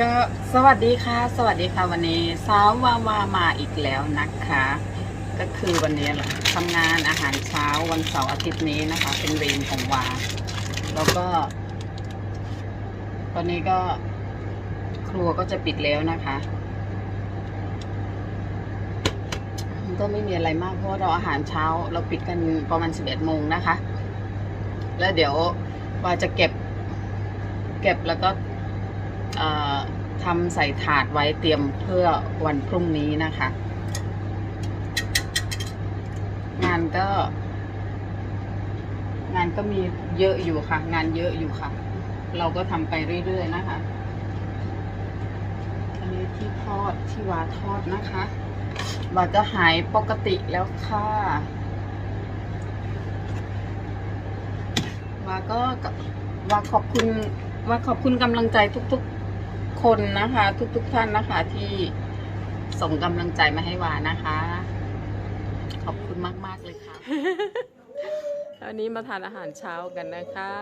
ก็สวัสดีค่ะ สวัสดีค่ะวันนี้สาววาวามาอีกแล้วนะคะ ก็คือวันนี้ทำงานอาหารเช้าวันเสาร์อาทิตย์นี้นะคะ เป็นเวรของวา แล้วก็ ตอนนี้ก็ครัวก็จะปิดแล้วนะคะก็ไม่มีอะไรมากเพราะว่าเราอาหารเช้าเราปิดกันประมาณ11โมงนะคะ แล้วเดี๋ยววาจะเก็บ เก็บแล้วก็อ่อ ทำใส่ถาดไว้เตรียมเพื่อวันพรุ่งนี้นะคะ งานก็ งานก็มีเยอะอยู่ค่ะ งานเยอะอยู่ค่ะ เราก็ทำไปเรื่อยๆนะคะอันนี้ที่ทอดที่วาทอดนะคะวาจะหายปกติแล้วค่ะวาก็วาขอบคุณวาขอบคุณกำลังใจทุกๆ คนนะคะ ทุกๆท่านนะคะที่ส่งกำลังใจมาให้วานะคะ ขอบคุณมาก ๆ เลยค่ะ วันนี้มาทานอาหารเช้ากันนะคะ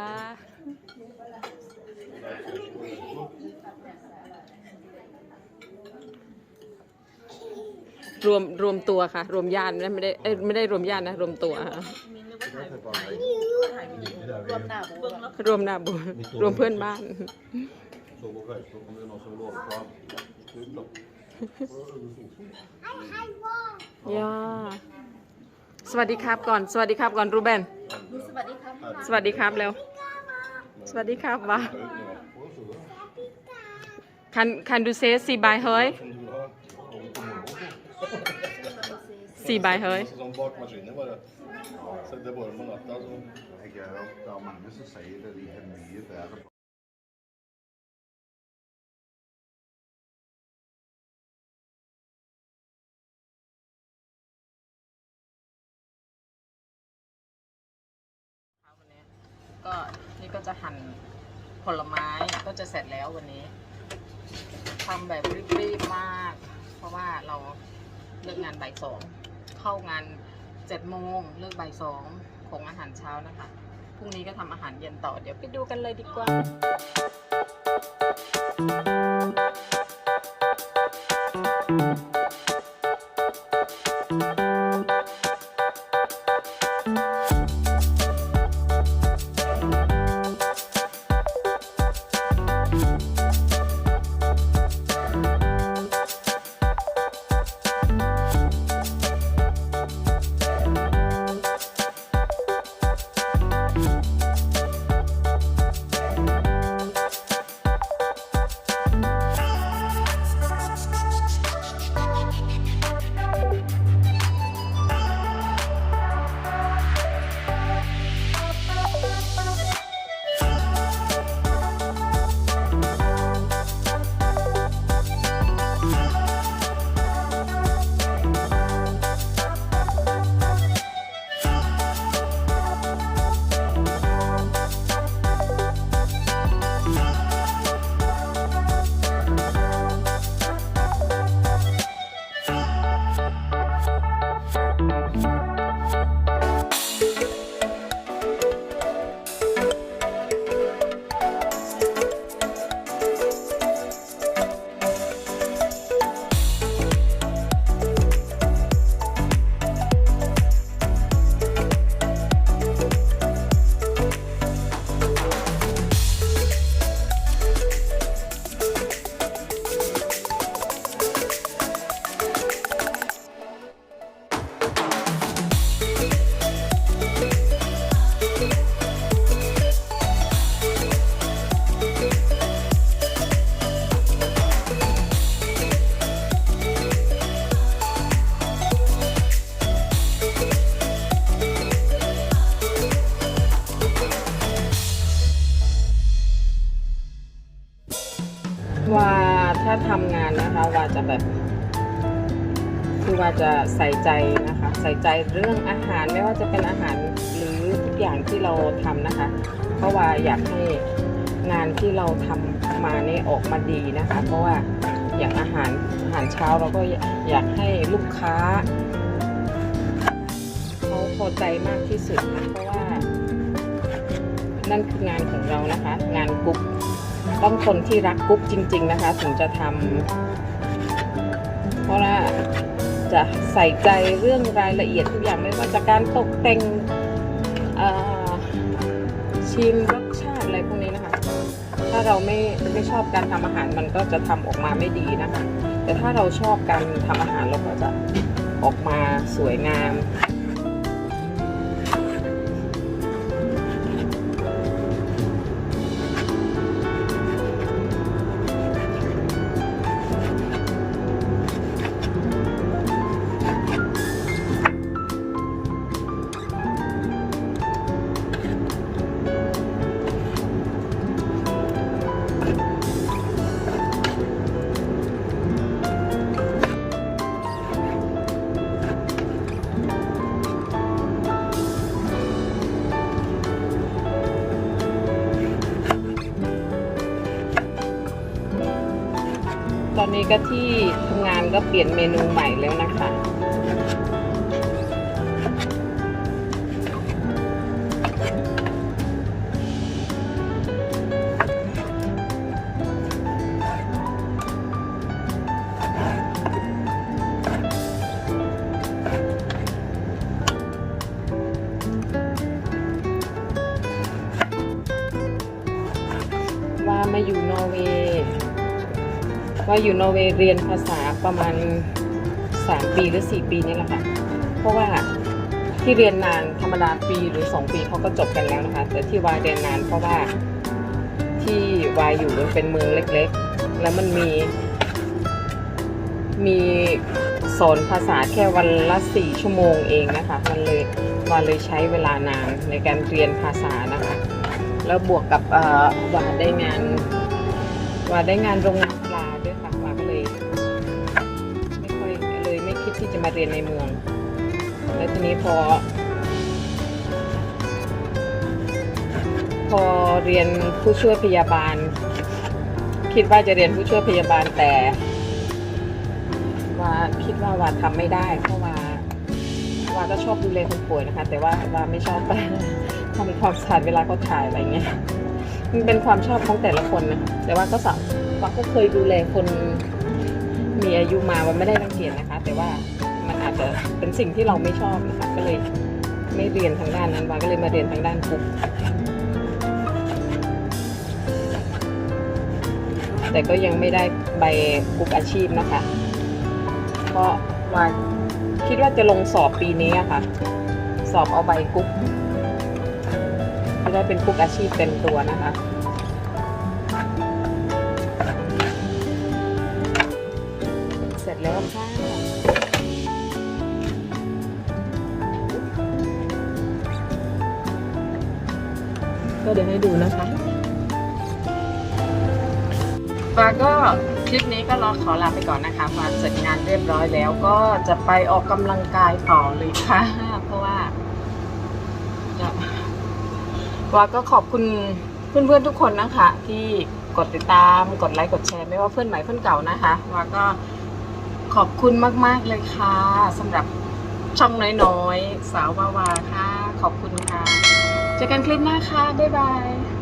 รวมรวมตัวค่ะ รวมญาตินะไม่ได้เอ้ยไม่ได้รวมญาตินะ รวมตัวค่ะ รวมหน้าบุญรวมเพื่อนบ้าน Så går så kommer det någon som lovar fram. Sluta. ย่าสวัสดีครับก่อน สวัสดีครับก่อนรูเบน สวัสดีครับเร็ว สวัสดีครับว่า Kan kan du se si by เฮ้ย si by เฮ้ย Som bakmaskiner bare. Så det er bare på natta. Så. Jeg er, det er mange som sier det, de har mye bedre ก็นี่ก็จะหั่นผลไม้ก็จะเสร็จแล้ววันนี้ทำแบบรีบๆมาก เพราะว่าเราเลิกงานบ่ายสองเข้างานเจ็ดโมงเลิกบ่ายสองของอาหารเช้านะคะพรุ่งนี้ก็ทำอาหารเย็นต่อเดี๋ยวไปดูกันเลยดีกว่า ว่าจะใส่ใจนะคะ ใส่ใจเรื่องอาหารไม่ว่าจะเป็นอาหารหรือทุกอย่างที่เราทำนะคะ เพราะว่าอยากให้งานที่เราทำมาเนี่ยออกมาดีนะคะ เพราะว่าอย่างอาหารอาหารเช้าเราก็อยากให้ลูกค้าเขาพอใจมากที่สุดนะเพราะว่า นั่นคืองานของเรานะคะ งานกรุ๊ปต้องคนที่รักกุ๊กจริง ๆ นะคะ ถึงจะทำเพราะว่า จะใส่ใจเรื่องรายละเอียดทุกอย่างไม่ว่าจะการตกแต่งชิมรสชาติอะไรพวกนี้นะคะ ถ้าเราไม่ไม่ชอบการทำอาหารมันก็จะทำออกมาไม่ดีนะคะ แต่ถ้าเราชอบการทำอาหารเราก็จะออกมาสวยงาม ตอนนี้ก็ที่ทำงานก็เปลี่ยนเมนูใหม่แล้วนะคะ ว่าอยู่นอร์เวย์เรียนภาษาประมาณ 3 ปีหรือ 4 ปีนี่แหละค่ะ เพราะว่าที่เรียนนานธรรมดาปีหรือ 2 ปีเขาก็จบกันแล้วนะคะ แต่ที่วายเรียนนานเพราะว่าที่วายอยู่มันเป็นเมืองเล็กๆ แล้วมันมี มีสอนภาษาแค่วันละ4ชั่วโมงเองนะคะ มันเลยวาเลยใช้เวลานานในการเรียนภาษานะคะ แล้วบวกกับวาได้งานว่าได้งานโรง มาเรียนในเมือง แล้วทีนี้พอ พอเรียนผู้ช่วยพยาบาล คิดว่าจะเรียนผู้ช่วยพยาบาลแต่ว่าคิดว่าว่าทำไม่ได้ เพราะว่าว่าก็ชอบดูแลคนป่วยนะคะ แต่ว่าว่าไม่ชอบทำความสะอาดเวลาเขาถ่ายอะไรเงี้ยมันเป็นความชอบของแต่ละคนนะแต่ว่าก็สับว่าก็เคยดูแลคนมีอายุมามันไม่ได้รังเกียจนะคะ แต่ว่า มันอาจจะเป็นสิ่งที่เราไม่ชอบนะคะก็เลยไม่เรียนทางด้านนั้นวาก็เลยมาเรียนทางด้านกุ๊กแต่ก็ยังไม่ได้ใบกุ๊กอาชีพนะคะ เพราะว่าคิดว่าจะลงสอบปีนี้อะค่ะ สอบเอาใบกุ๊กจะได้เป็นกุ๊กอาชีพเต็มตัวนะคะ ก็เดี๋ยวให้ดูนะคะฟ้าก็คลิปนี้ก็รอขอลาไปก่อนนะคะฟาเสร็จงานเรียบร้อยแล้วก็จะไปออกกำลังกายต่อเลยค่ะ เพราะว่าว่าก็ขอบคุณเพื่อนๆทุกคนนะคะ ที่กดติดตามกดไลค์กดแชร์ ไม่ว่าเพื่อนใหม่เพื่อนเก่านะคะว่าก็ขอบคุณมากๆเลยค่ะสำหรับช่องน้อยๆ สาววาวาค่ะ ขอบคุณค่ะ เจอกันคลิปหน้าค่ะ บ๊ายบาย